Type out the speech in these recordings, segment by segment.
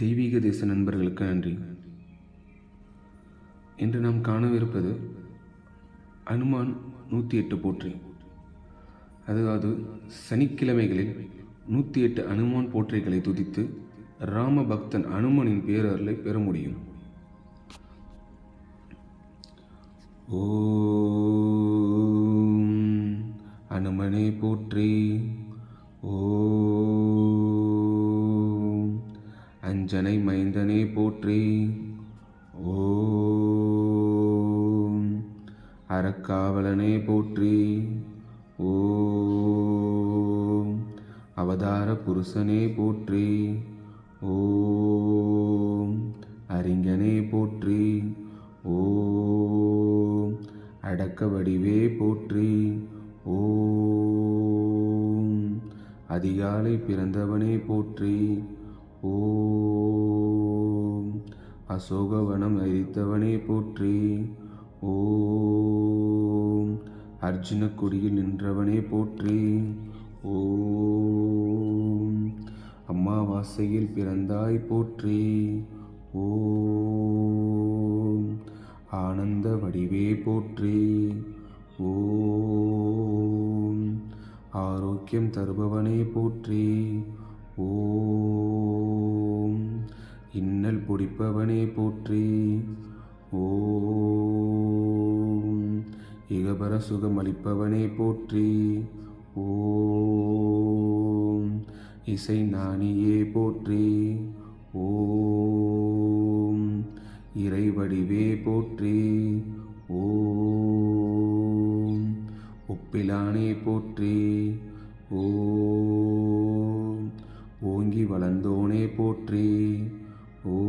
தெய்வீக தேச நண்பர்களுக்கு நன்றி. இன்று நாம் காணவிருப்பது அனுமான் நூற்றி எட்டு போற்றி. அதாவது சனிக்கிழமைகளில் நூற்றி எட்டு அனுமான் போற்றிகளை துதித்து ராம பக்தன் அனுமனின் பேரருளை பெற முடியும். ஓம் அனுமனை போற்றி. ஓ அஞ்சனை மைந்தனே போற்றி. ஓம். அறக்காவலனே போற்றி. ஓம். அவதார புருஷனே போற்றி. ஓம். அறிஞனே போற்றி. ஓம். அடக்க வடிவே போற்றி. ஓம். அதிகாலை பிறந்தவனே போற்றி. ஓம். அசோகவனம் எரித்தவனே போற்றி. ஓம். அர்ஜுன கொடியில் நின்றவனே போற்றி. ஓம். அம்மாவாசையில் பிறந்தாய் போற்றி. ஓம். ஆனந்த வடிவே போற்றி. ஓம். ஆரோக்கியம் தருபவனே போற்றி. ஓம். மின்னல் பிடிப்பவனே போற்றி. ஓம். இகபர சுகம் அளிப்பவனே போற்றி. ஓம். இசை நாணியே போற்றி. ஓம். இறை வடிவே போற்றி. ஓம். ஒப்பிலானே போற்றி. ஓம். ஓங்கி வளர்ந்தோனே போற்றி. ஓம்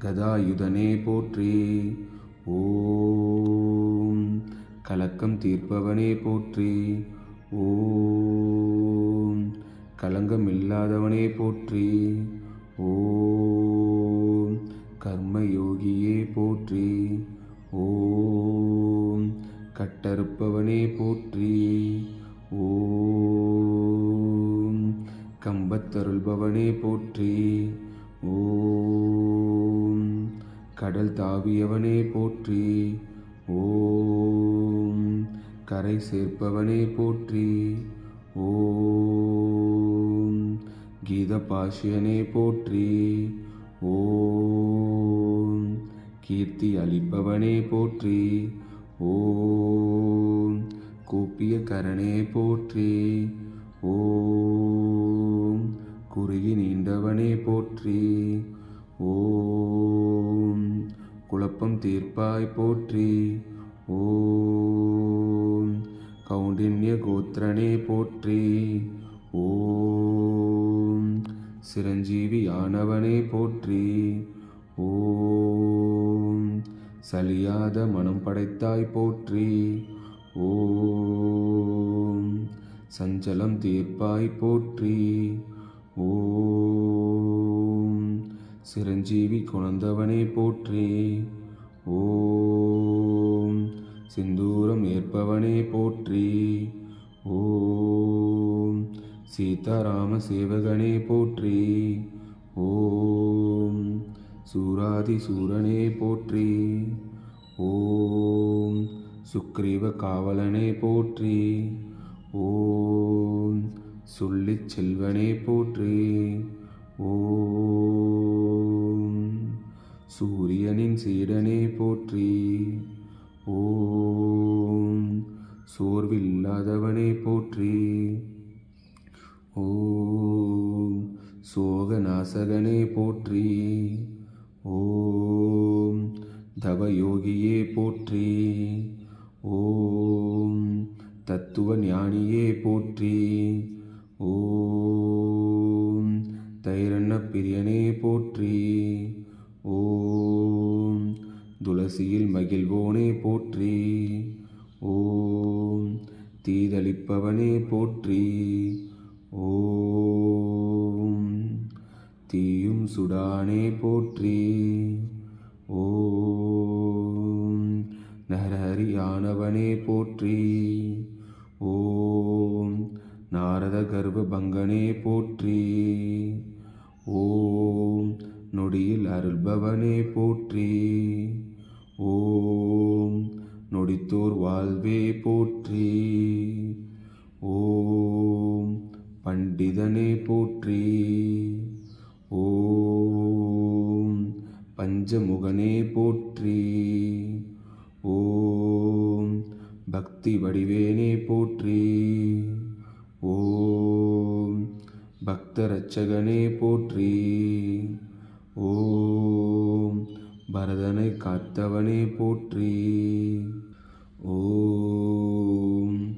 கதாயுதனே போற்றி. ஓம் கலக்கம் தீர்ப்பவனே போற்றி. ஓம் கலங்கம் இல்லாதவனே போற்றி. ஓம் கர்மயோகியே போற்றி. ஓம் கட்டறுப்பவனே போற்றி. ஓம் கம்பத்தருள்பவனே போற்றி. ஓம். கடல் தாவியவனே போற்றி. ஓம். கரை சேர்ப்பவனே போற்றி. ஓம். கீத பாஷியனே போற்றி. ஓம். கீர்த்தி அளிப்பவனே போற்றி. ஓம். கூப்பிய கரனே போற்றி. குழப்பம் தீர்ப்பாய் போற்றி. ஓம். கௌண்டின்ய கோத்திரனே போற்றி. ஓம். சிரஞ்சீவியானவனே போற்றி. ஓம். சலியாத மனம் படைத்தாய் போற்றி. ஓம். சஞ்சலம் தீர்ப்பாய் போற்றி. ஓம். சிரஞ்சீவி குணந்தவனே போற்றி. ஓம். சிந்தூரம் ஏற்பவனே போற்றி. ஓம். சீதாராம சேவகனே போற்றி. ஓம். சூராதி சூரனே போற்றி. ஓம். சுக்ரீவ காவலனே போற்றி. ஓம். சொல்லிச் செல்வனே போற்றி. ஓ சூரியனின் சீடனே போற்றி. ஓம். சோர்வில்லாதவனே போற்றி. ஓம். சோகநாசகனே போற்றி. ஓம். தவயோகியே போற்றி. ஓம். தத்துவ ஞானியே போற்றி. ஓம். தைரண்ண பிரியனே போற்றி. துளசியில் மகிழ்வோனே போற்றி. ஓம். தீதளிப்பவனே போற்றி. ஓம். தீயும் சுடானே போற்றி. ஓம். நரஹரியானவனே போற்றி. ஓம். நாரத கர்வ பங்கனே போற்றி. ஓம். நொடியில் அருள்பவனே போற்றி. ஓம் நொடித்தோர் வாழ்வே போற்றி. ஓம் பண்டிதனே போற்றி. ஓம் பஞ்சமுகனே போற்றி. ஓம் பக்தி வடிவேனே போற்றி. ஓம் பக்தரட்சகனே போற்றி. ஓம் பரதனை காத்தவனே போற்றி. ஓம்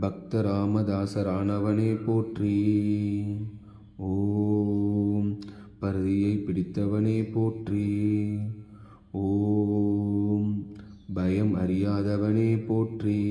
பக்த ராமதாசரானவனே போற்றி. ஓம் பருதியை பிடித்தவனே போற்றி. ஓம் பயம் அறியாதவனே போற்றி.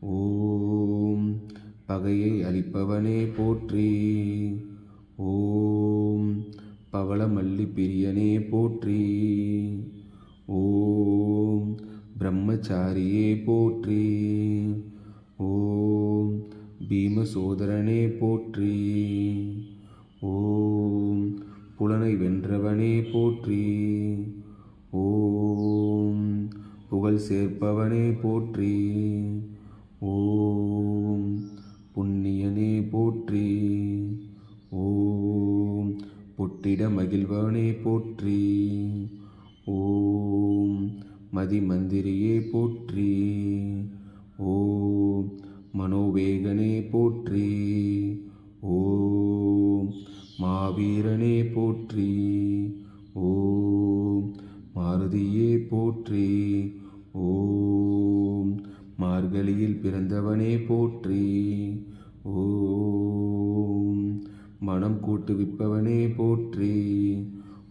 ஓம் பகையை அளிப்பவனே போற்றி. மல்லி பிரியனே போற்றி. ஓம் பிரம்மச்சாரியே போற்றி. ஓம் பீமசோதரனே போற்றி. ஓம் புலனை வென்றவனே போற்றி. ஓம் புகழ் சேர்ப்பவனே போற்றி. ஓம் புண்ணியனே போற்றி. ஓம் பொட்டிட மகிழ்வனே போற்றி. ஓம் மதிமந்திரியே போற்றி. ஓம் மனோவேகனே போற்றி. ஓம் மாவீரனே போற்றி. ஓம் மாருதியே போற்றி. ஓம் மார்கழியில் பிறந்தவனே போற்றி. கூட்டுவிப்பவனே போற்றி.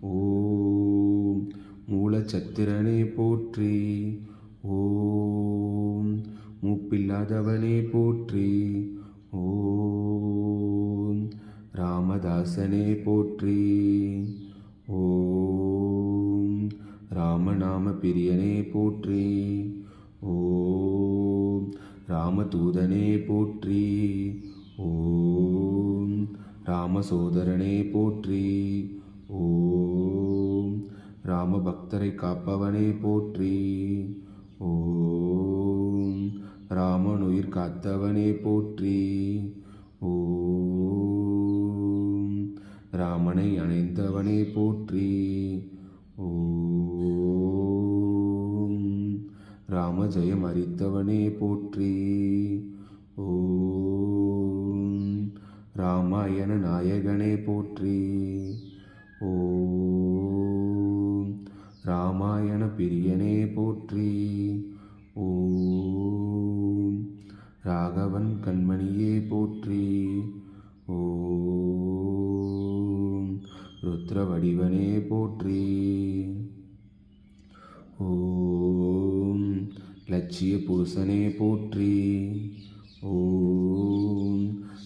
ஓம் மூலச்சத்திரனே போற்றி. ஓம் மூப்பில்லாதவனே போற்றி. ஓம் ராமதாசனே போற்றி. ஓம் ராமநாம பிரியனே போற்றி. ஓம் ராமதூதனே போற்றி. ஓம் ராமசோதரனே போற்றி. ஓம். ராம பக்தரை காப்பவனே போற்றி. ஓம். ராமன் உயிர் காத்தவனே போற்றி. ஓம். ராமனை அணைந்தவனே போற்றி. ஓம். ராம ஜெயம் அறித்தவனே போற்றி. ஓ நாராயண நாயகனே போற்றி. ஓம் ராமாயண பிரியனே போற்றி. ஓம் ராகவன் கண்மணியே போற்றி. ஓம் ருத்ர வடிவனே போற்றி. ஓம் லட்சிய புருஷனே போற்றி. ஓம்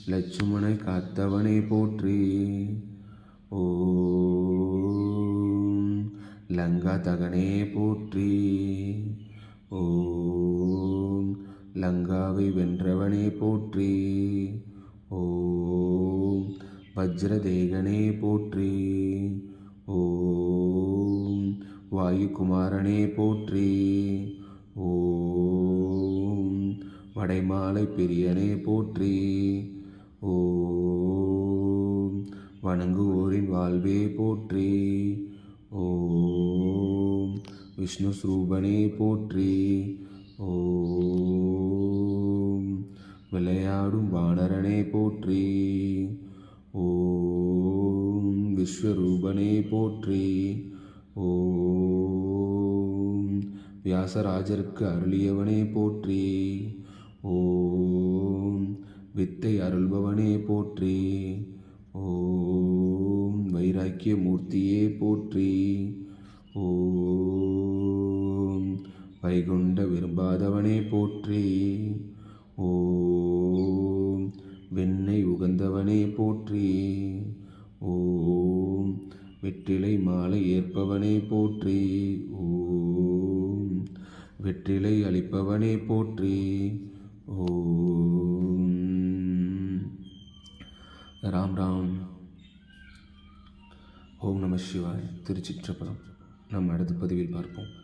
லட்சுமணை காத்தவனே போற்றி. ஓம் லங்கா தகனே போற்றி. ஓம் லங்காவை வென்றவனே போற்றி. ஓம் வஜ்ரதேகனே போற்றி. ஓம் வாயுகுமாரனே போற்றி. ஓம் வடைமாலை பெரியனே போற்றி. ஓம். வணங்குவோரின் வாழ்வே போற்றி. ஓம். விஷ்ணு ஸ்ரூபனே போற்றி. ஓம். விளையாடும் வானரனே போற்றி. ஓம். விஸ்வரூபனே போற்றி. ஓம். வியாசராஜருக்கு அருளியவனே போற்றி. ஓம். வித்தை அருள்பவனே போற்றி. ஓம் வைராக்கிய மூர்த்தியே போற்றி. ஓம் வைகுண்ட விரும்பாதவனே போற்றி. ஓம் வெண்ணை உகந்தவனே போற்றி. ஓம் வெற்றிலை மாலை ஏற்பவனே போற்றி. ஓம் வெற்றிலை அளிப்பவனே போற்றி. ஓ ராம் ராம். ஓம் நம சிவாய். திருச்சிற்றப்படம் நம்ம அடுத்த பதிவில் பார்ப்போம்.